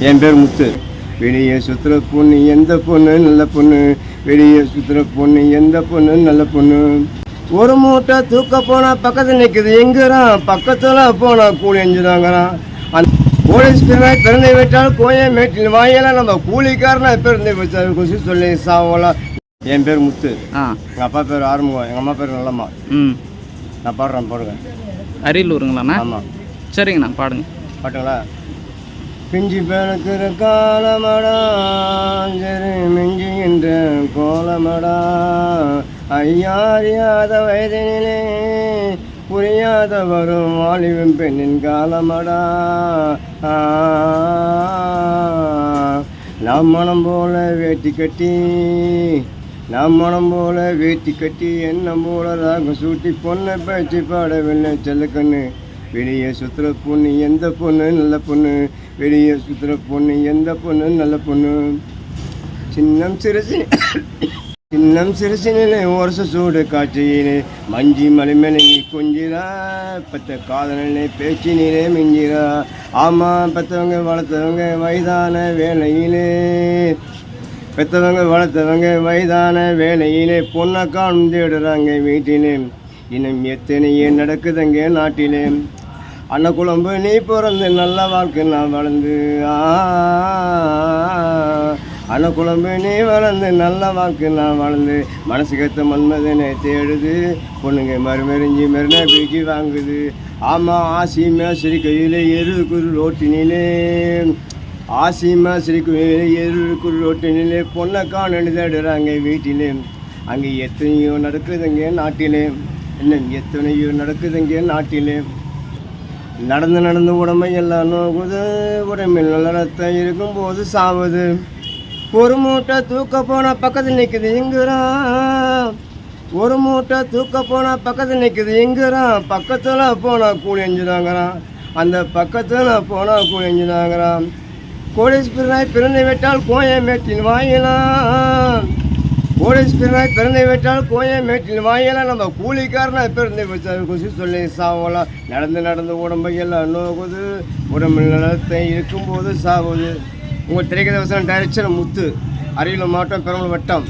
என் பேர் முத்து. வெளியே சுற்றுற பொண்ணு எந்த பொண்ணு நல்ல பொண்ணு? வெளியே சுற்றுற பொண்ணு எந்த பொண்ணு நல்ல பொண்ணு? ஒரு மூட்டை தூக்க போனா பக்கத்தில் நிற்குது எங்கிறான் பக்கத்தில் போனா கூலி எஞ்சுதாங்கிறான் அந்த போலீஸ் பிறனாய் பிறந்து விட்டால் கோயை மேட்டில் வாயெல்லாம் நம்ம கூலிக்காரனா பிறந்து வச்சாரு கொசு சொல்லி சாவலாம். என் பேர் முத்து. எங்கள் அப்பா பேர் ஆறுமுகம். எங்கள் அம்மா பேர் நல்லம்மா. ம். நான் பாடுறேன் பாடுங்க. அரியலூருங்களாண்ணா? ஆமாம் சரிங்கண்ணா பாடுங்க. பாட்டுங்களா? பிஞ்சி பிறக்கிற காலமடா சரி மிஞ்சி என்ற கோலமடா. ஐயாறியாத வயதினிலே புரியாத வரும் வாலிபம் பெண்ணின் காலமடா. ஆ, நாம் மனம் போல வேட்டி கட்டி நாம் மனம் போல வேட்டி கட்டி என்ன போல ராகம் சூட்டி பொண்ணை பேச்சு பாடவில்லை செல்லக்கண்ணு வெளியே சுற்றுற பொண்ணு எந்த பொண்ணு நல்ல பொண்ணு? வெளியே சுற்றுற பொண்ணு எந்த பொண்ணு நல்ல பொண்ணு? சின்னம் சிறுசி சின்னம் சிறுசினிலே ஒரச சூடு காட்சியிலே மஞ்சி மலைமலையை கொஞ்சிரா பத்த காதலே பேச்சினிலே மிஞ்சிரா. ஆமா பெத்தவங்க வளர்த்தவங்க வயதான வேலையிலே பெத்தவங்க வளர்த்தவங்க வயதான வேலையிலே பொண்ணை காணும் தேடுறாங்க வீட்டிலே. இன்னும் எத்தனையே நடக்குதுங்க நாட்டிலே. அன்ன குழம்பு நீ பிறந்து நல்ல வாழ்க்கை நான் வளர்ந்து ஆ அன்ன குழம்பு நீ வளர்ந்து நல்ல வாழ்க்கை நான் வளர்ந்து மனசுக்கேற்ற மன்மதனை தேடுது பொண்ணுங்க மறுமெறிஞ்சி மறுநா பேக்கி வாங்குது. ஆமாம் ஆசிமே சிறு கையில் எரு குரு ரோட்டினிலே ஆசிமா சிரிக்குயிலே எரு குரு ரோட்டினிலே பொண்ணை காணு தேடுறாங்க வீட்டிலே. அங்கே எத்தனையோ நடக்குதுங்க நாட்டிலே. இன்னும் எத்தனையோ நடக்குதுங்க நாட்டிலே. நடந்து நடந்து உடம்பை எல்லாம் நோகுது உடம்பில் நல்ல ரத்தம் இருக்கும்போது சாவுது. ஒரு மூட்டை தூக்க போன பக்கத்தில் நிற்குது இங்குறான் ஒரு மூட்டை தூக்க போனால் பக்கத்தில் நிற்குது எங்குறான் பக்கத்தில் போனால் கூலி எஞ்சுதாங்கிறான் அந்த பக்கத்தில் போனால் கூலி எஞ்சுதாங்கிறான் கோடீஸ்வரனாய் பிறந்து விட்டால் கோயம் மேட்டில் வாயலாம் போலீஸ் பிறனாய் பிறந்து விட்டால் கோயை மேட்டில் வாயெல்லாம் நம்ம கூலிக்காரனா பிறந்தை வச்சாரு குசி சொல்லி சாவலாம் நடந்து நடந்து உடம்பை எல்லாம் நோகுது. உடம்பு நலத்தை இருக்கும்போது சாகுது உங்கள் திரைக்கதை வசனம் டைரக்ஷன் முத்து. அரியலூர் மாவட்டம் பெரம்பலூர் வட்டம்.